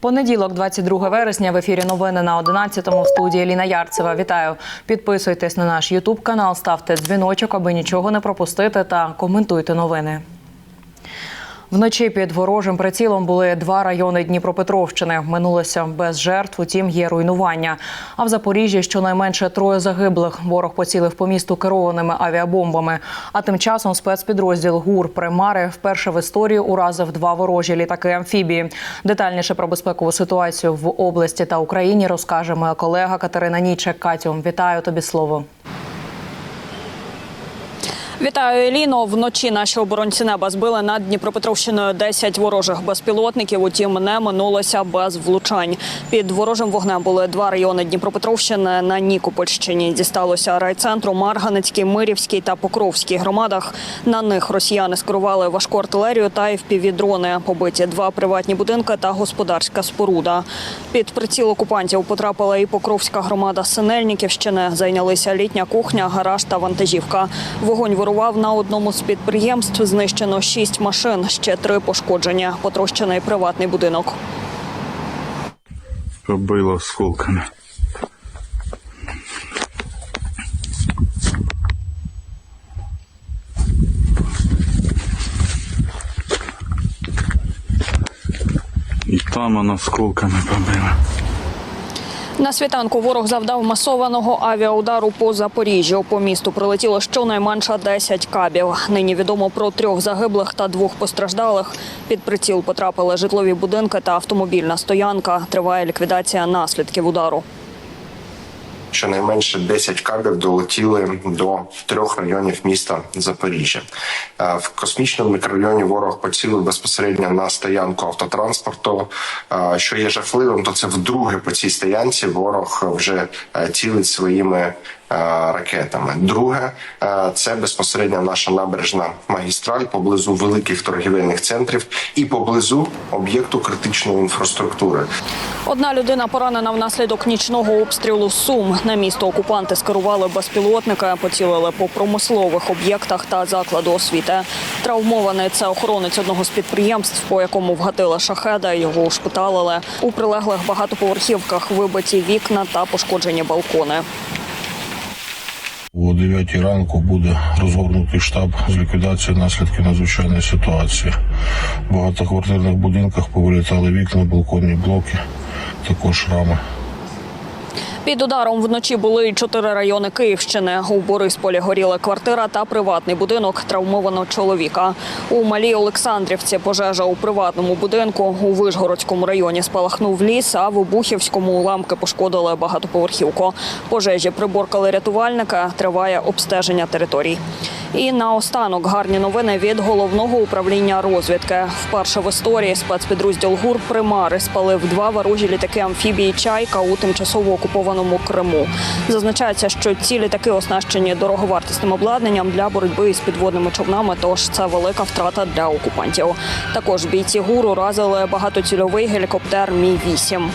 Понеділок, 22 вересня, в ефірі новини на 11-му в студії Ліна Ярцева. Вітаю! Підписуйтесь на наш Ютуб канал, ставте дзвіночок, аби нічого не пропустити, та коментуйте новини. Вночі під ворожим прицілом були два райони Дніпропетровщини. Минулося без жертв, утім є руйнування. А в Запоріжжі щонайменше троє загиблих. Ворог поцілив по місту керованими авіабомбами. А тим часом спецпідрозділ ГУР Примари вперше в історії уразив два ворожі літаки амфібії. Детальніше про безпекову ситуацію в області та Україні розкаже моя колега Катерина Нічек. Катю, вітаю тобі слово. Вітаю, Еліно. Вночі наші оборонці неба збили над Дніпропетровщиною 10 ворожих безпілотників. Утім, не минулося без влучань. Під ворожим вогнем були два райони Дніпропетровщини. На Нікопольщині дісталося райцентру Марганецький, Мирівський та Покровський громадах. На них росіяни скерували важку артилерію та ФПВ-дрони. Побиті два приватні будинки та господарська споруда. Під приціл окупантів потрапила і Покровська громада Синельниківщини. Зайнялися літня кухня, гараж та вантажівка. Вогонь вирував на одному з підприємств. Знищено шість машин, ще три пошкодження. Потрощений приватний будинок. Побило осколками. І там воно осколками побило. На світанку ворог завдав масованого авіаудару по Запоріжжю. По місту прилетіло щонайменше 10 кабів. Нині відомо про трьох загиблих та двох постраждалих. Під приціл потрапили житлові будинки та автомобільна стоянка. Триває ліквідація наслідків удару. Щонайменше 10 кабів долетіли до трьох районів міста Запоріжжя. Е, В космічному мікрорайоні ворог поцілив безпосередньо на стоянку автотранспорту. Е, Що є жахливим, то це вдруге по цій стоянці ворог вже е, цілить своїми ракетами. Друге, е, це безпосередньо наша набережна магістраль поблизу великих торгівельних центрів і поблизу об'єкту критичної інфраструктури. Одна людина поранена внаслідок нічного обстрілу Сум. На місто окупанти скерували безпілотника, поцілили по промислових об'єктах та закладу освіти. Травмований це охоронець одного з підприємств, по якому вгатила шахеда. Його ушпиталили. У прилеглих багатоповерхівках вибиті вікна та пошкоджені балкони. О 9 ранку буде розгорнутий штаб з ліквідації наслідків надзвичайної ситуації. В багатоквартирних будинках повилітали вікна, балконні блоки, також рами. Під ударом вночі були чотири райони Київщини. У Борисполі горіла квартира та приватний будинок. Травмовано чоловіка. У Малій Олександрівці пожежа у приватному будинку. У Вишгородському районі спалахнув ліс, а в Обухівському уламки пошкодили багатоповерхівку. Пожежі приборкали рятувальника. Триває обстеження територій. І наостанок гарні новини від головного управління розвідки. Вперше в історії спецпідрозділ ГУР Примари спалив два ворожі літаки амфібії Чайка у тимчасово окупованому Криму. Зазначається, що ці літаки оснащені дороговартісним обладнанням для боротьби із підводними човнами. Тож це велика втрата для окупантів. Також бійці гуру разили багатоцільовий гелікоптер Мі 8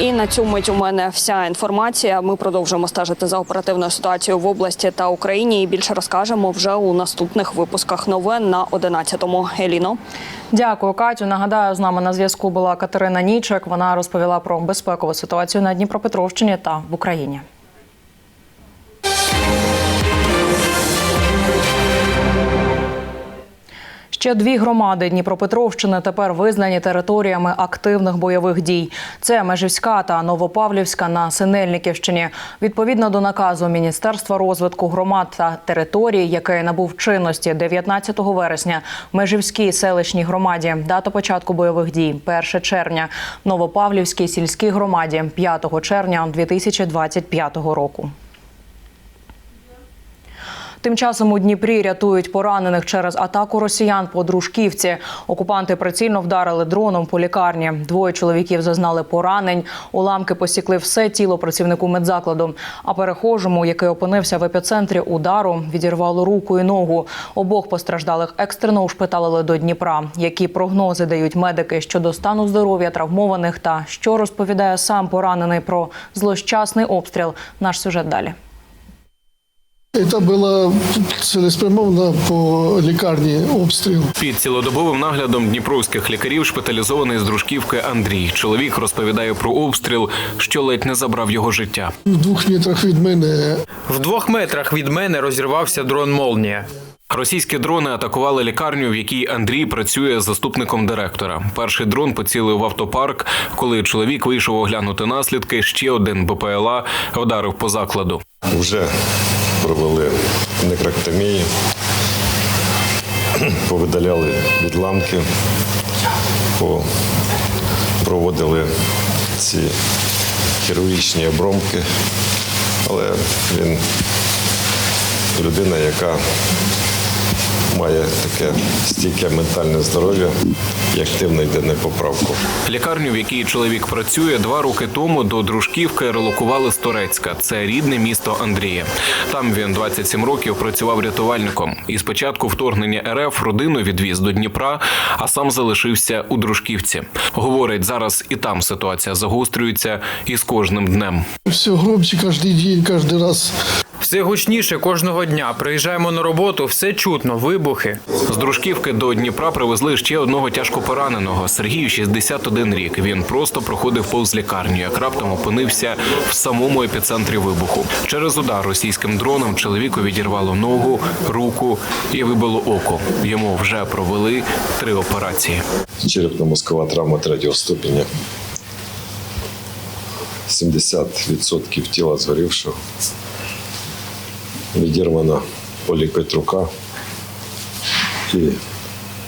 І на цю мить у мене вся інформація. Ми продовжуємо стежити за оперативною ситуацією в області та Україні. І більше розкажемо вже у наступних випусках новин на 11-му. Еліно. Дякую, Катю. Нагадаю, з нами на зв'язку була Катерина Нічек. Вона розповіла про безпекову ситуацію на Дніпропетровщині та в Україні. Ще дві громади Дніпропетровщини тепер визнані територіями активних бойових дій. Це Межівська та Новопавлівська на Синельниківщині. Відповідно до наказу Міністерства розвитку громад та територій, який набув чинності 19 вересня, Межівській селищній громаді дата початку бойових дій 1 червня, Новопавлівській сільській громаді 5 червня 2025 року. Тим часом у Дніпрі рятують поранених через атаку росіян по дружківці. Окупанти прицільно вдарили дроном по лікарні. Двоє чоловіків зазнали поранень. Уламки посікли все тіло працівнику медзакладу. А перехожому, який опинився в епіцентрі удару, відірвало руку і ногу. Обох постраждалих екстрено ушпиталили до Дніпра. Які прогнози дають медики щодо стану здоров'я травмованих та що розповідає сам поранений про злощасний обстріл? Наш сюжет далі. Це було цілеспрямовано по лікарні обстріл. Під цілодобовим наглядом дніпровських лікарів шпиталізований з дружківки Андрій. Чоловік розповідає про обстріл, що ледь не забрав його життя. В двох метрах від мене В двох метрах від мене розірвався дрон Молнія. Російські дрони атакували лікарню, в якій Андрій працює заступником директора. Перший дрон поцілив в автопарк. Коли чоловік вийшов оглянути наслідки, ще один БПЛА вдарив по закладу. Вже провели некректомії, повидаляли відламки, проводили ці хірургічні обромки, але він людина, яка має таке стійке ментальне здоров'я і активно йде на поправку. Лікарню, в якій чоловік працює, два роки тому до дружківки релокували з Турецька. Це рідне місто Андрія. Там він 27 років працював рятувальником. І з початку вторгнення РФ родину відвіз до Дніпра, а сам залишився у дружківці. Говорить, зараз і там ситуація загострюється і з кожним днем. все громче кожен день, кожен раз. Все гучніше кожного дня. Приїжджаємо на роботу, все чутно, вибухи. З дружківки до Дніпра привезли ще одного тяжко пораненого. Сергію 61 рік. Він просто проходив повз лікарню, як раптом опинився в самому епіцентрі вибуху. Через удар російським дроном чоловіку відірвало ногу, руку і вибило око. Йому вже провели три операції. черепно-мозкова травма третього ступеня. 70% тіла згорівшого. Відірвана полікоть рука і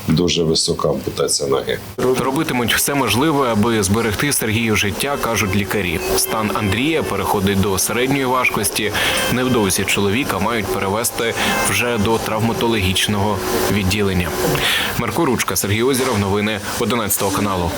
дуже висока ампутація ноги. Робитимуть все можливе, аби зберегти Сергію життя, кажуть лікарі. Стан Андрія переходить до середньої важкості. Невдовзі чоловіка мають перевести вже до травматологічного відділення. Марко Ручка, Сергій Озіров, новини 11 каналу.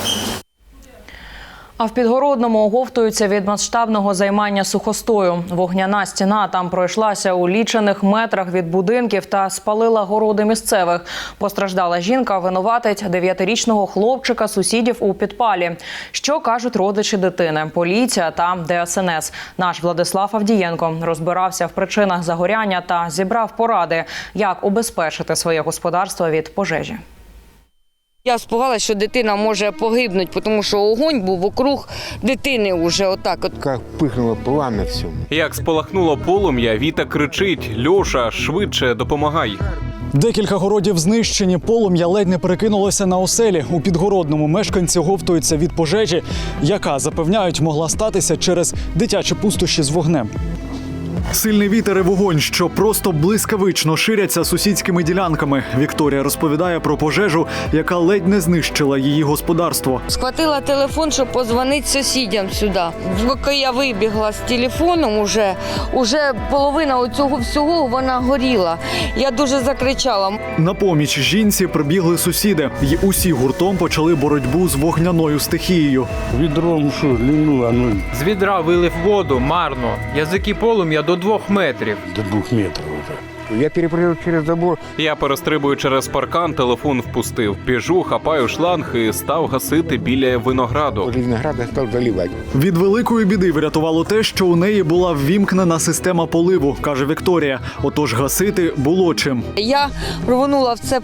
А в Підгородному оговтуються від масштабного займання сухостою. Вогняна стіна там пройшлася у лічених метрах від будинків та спалила городи місцевих. Постраждала жінка, винуватить дев'ятирічного хлопчика сусідів у підпалі. Що кажуть родичі дитини, поліція та ДСНС. Наш Владислав Авдієнко розбирався в причинах загоряння та зібрав поради, як убезпечити своє господарство від пожежі. Я спугалася, що дитина може погибнути, тому що огонь був округ дитини вже отак. От. Как пыхнуло пламя все. Як спалахнуло полум'я, Віта кричить: Льоша, швидше допомагай. Декілька городів знищені, полум'я ледь не перекинулося на оселі. У підгородному мешканці говтуються від пожежі, яка запевняють могла статися через дитячі пустощі з вогнем. Сильний вітер і вогонь, що просто блискавично ширяться сусідськими ділянками. Вікторія розповідає про пожежу, яка ледь не знищила її господарство. Схватила телефон, щоб позвонити сусідям сюди. Поки я вибігла з телефоном, уже, уже половина цього всього вона горіла. Я дуже закричала. На поміч жінці прибігли сусіди, і усі гуртом почали боротьбу з вогняною стихією. Відром що, лінуло, ну, З відра вилив воду марно. Язики полум'я до двох метрів. до двох метрів вже. Я перепрыгнул через забор. Я перестрибую через паркан, телефон впустив. Біжу, хапаю шланг і став гасити біля винограду. Возле винограда став заливати. Від великої біди врятувало те, що у неї була ввімкнена система поливу, каже Вікторія. Отож гасити було чим. Я рвонула в це.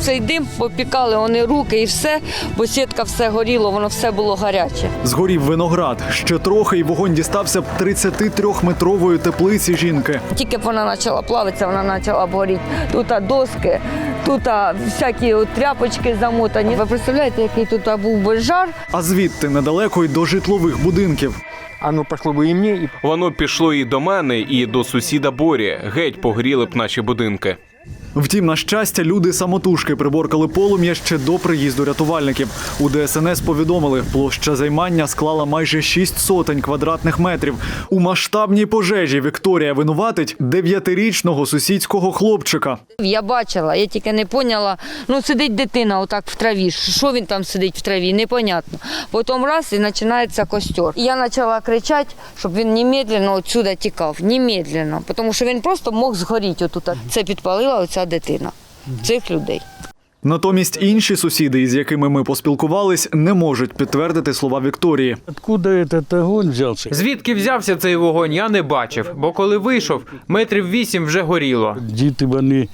Цей дим попікали вони руки і все, бо сітка все горіло, воно все було гаряче. Згорів виноград. Ще трохи, і вогонь дістався б 33-метрової теплиці жінки. Тільки б вона почала плавитися, вона почала б горіти. Тут доски, тут всякі тряпочки замотані. Ви представляєте, який тут був би жар? А звідти недалеко й до житлових будинків. А ну пошло би і мені, Воно пішло і до мене, і до сусіда Борі. Геть погоріли б наші будинки. Втім, на щастя, люди самотужки приборкали полум'я ще до приїзду рятувальників. У ДСНС повідомили, площа займання склала майже 6 сотень квадратних метрів. У масштабній пожежі Вікторія винуватить дев'ятирічного сусідського хлопчика. Я бачила, я тільки не поняла. Ну, сидить дитина отак в траві. Що він там сидить в траві, непонятно. Потім раз і починається костер. Я почала кричати, щоб він немедленно відсюди тікав. Немедленно. Тому що він просто мог згоріти отут. Це підпалила оця дитина. Цих людей. Натомість інші сусіди, із якими ми поспілкувались, не можуть підтвердити слова Вікторії. Откуда этот огонь взялся? Звідки взявся цей вогонь, я не бачив, бо коли вийшов, метрів вісім вже горіло. Діти вони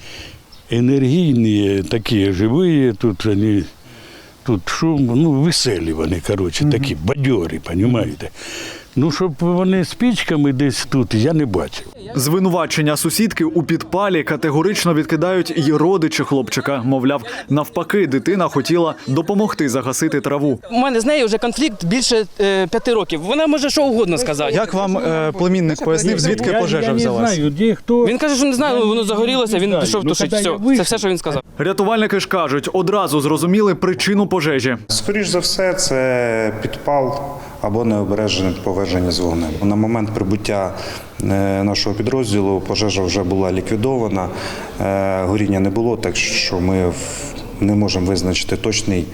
енергійні, такі живі, тут вони, тут шум, ну, веселі вони, коротше, такі бадьорі, розумієте? Ну, щоб вони спічками десь тут, я не бачив. Звинувачення сусідки у підпалі категорично відкидають і родичі хлопчика. Мовляв, навпаки, дитина хотіла допомогти загасити траву. У мене з нею вже конфлікт більше е, п'яти років. Вона може що угодно сказати. Як вам е, племінник пояснив, звідки пожежа взялась? де хто. Він каже, що не знає, воно загорілося, він пішов Ну, тушити. Все, це все, що він сказав. Рятувальники ж кажуть, одразу зрозуміли причину пожежі. Скоріш за все, це підпал або необережне поверження з вогнем. На момент прибуття е, нашого підрозділу пожежа вже була ліквідована, е, горіння не було, так що ми не можемо визначити точний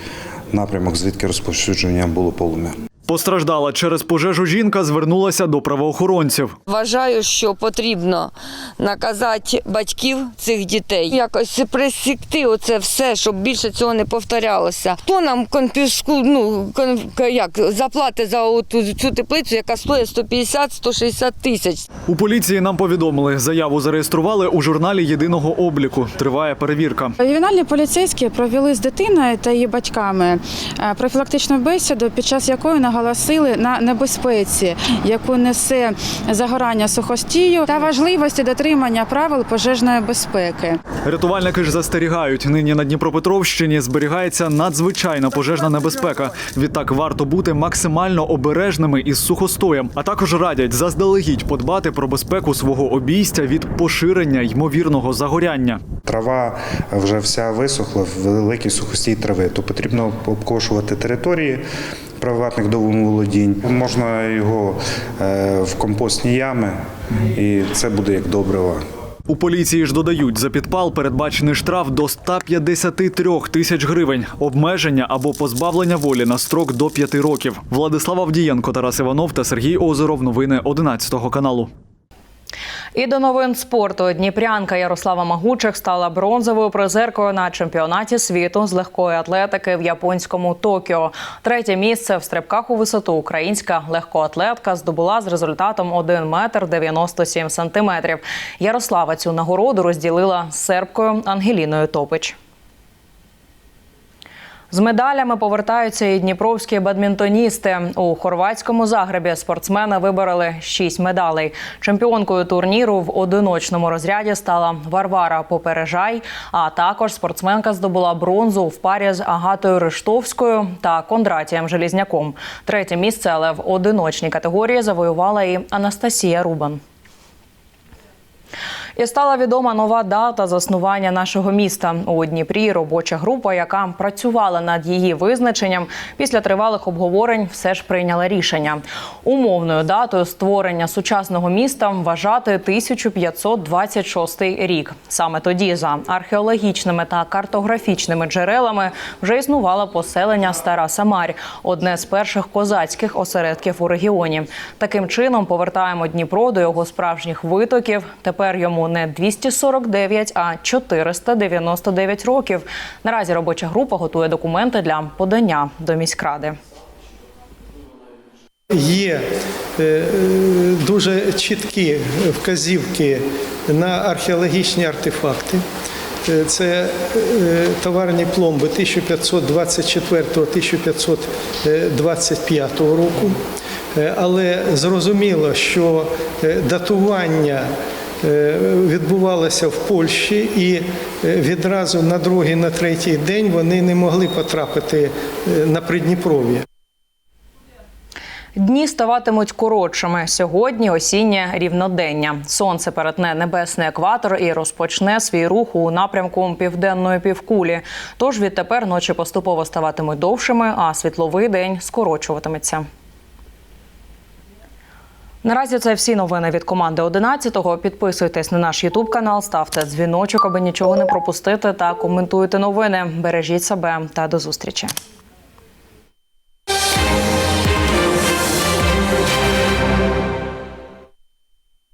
напрямок, звідки розповсюдження було полум'я. Постраждала через пожежу жінка звернулася до правоохоронців. Вважаю, що потрібно наказати батьків цих дітей, якось присікти оце все, щоб більше цього не повторялося. Хто нам конфіску, ну кон, як заплати за оту, цю теплицю, яка стоїть 150-160 тисяч. У поліції нам повідомили, заяву зареєстрували у журналі єдиного обліку. Триває перевірка. Ювенальні поліцейські провели з дитиною та її батьками е, профілактичну бесіду, під час якої наголосили на небезпеці, яку несе загорання сухостію та важливості дотримання правил пожежної безпеки. Рятувальники ж застерігають, нині на Дніпропетровщині зберігається надзвичайна пожежна небезпека. Відтак варто бути максимально обережними із сухостоєм, а також радять заздалегідь подбати про безпеку свого обійстя від поширення ймовірного загоряння. Трава вже вся висохла, великий сухостій трави, то потрібно обкошувати території приватних домоволодінь. Можна його е, в компостні ями, і це буде як добрива. У поліції ж додають, за підпал передбачений штраф до 153 тисяч гривень, обмеження або позбавлення волі на строк до 5 років. Владислав Авдієнко, Тарас Іванов та Сергій Озеров. Новини 11 каналу. І до новин спорту Дніпрянка Ярослава Магучих стала бронзовою призеркою на чемпіонаті світу з легкої атлетики в японському Токіо. Третє місце в стрибках у висоту українська легкоатлетка здобула з результатом 1 метр 97 сантиметрів. Ярослава цю нагороду розділила з сербкою Ангеліною Топич. З медалями повертаються і дніпровські бадмінтоністи. У хорватському загребі спортсмени вибороли шість медалей. Чемпіонкою турніру в одиночному розряді стала Варвара Попережай. А також спортсменка здобула бронзу в парі з Агатою Рештовською та Кондратієм Желізняком. Третє місце, але в одиночній категорії завоювала і Анастасія Рубан. І стала відома нова дата заснування нашого міста у Дніпрі. Робоча група, яка працювала над її визначенням, після тривалих обговорень все ж прийняла рішення. Умовною датою створення сучасного міста вважати 1526 рік. Саме тоді, за археологічними та картографічними джерелами, вже існувало поселення Стара Самарь, одне з перших козацьких осередків у регіоні. Таким чином повертаємо Дніпро до його справжніх витоків. Тепер йому не 249, а 499 років. Наразі робоча група готує документи для подання до міськради. Є е, е, дуже чіткі вказівки на археологічні артефакти. Е, Це товарні пломби 1524-1525 року. Але зрозуміло, що датування е, відбувалося в Польщі, і е, відразу на другий, на третій день вони не могли потрапити е, на Придніпров'я. Дні ставатимуть коротшими. Сьогодні осіннє рівнодення. Сонце перетне небесний екватор і розпочне свій рух у напрямку південної півкулі. Тож відтепер ночі поступово ставатимуть довшими, а світловий день скорочуватиметься. Наразі це всі новини від команди 11-го. Підписуйтесь на наш Ютуб канал, ставте дзвіночок, аби нічого не пропустити, та коментуйте новини. Бережіть себе та до зустрічі.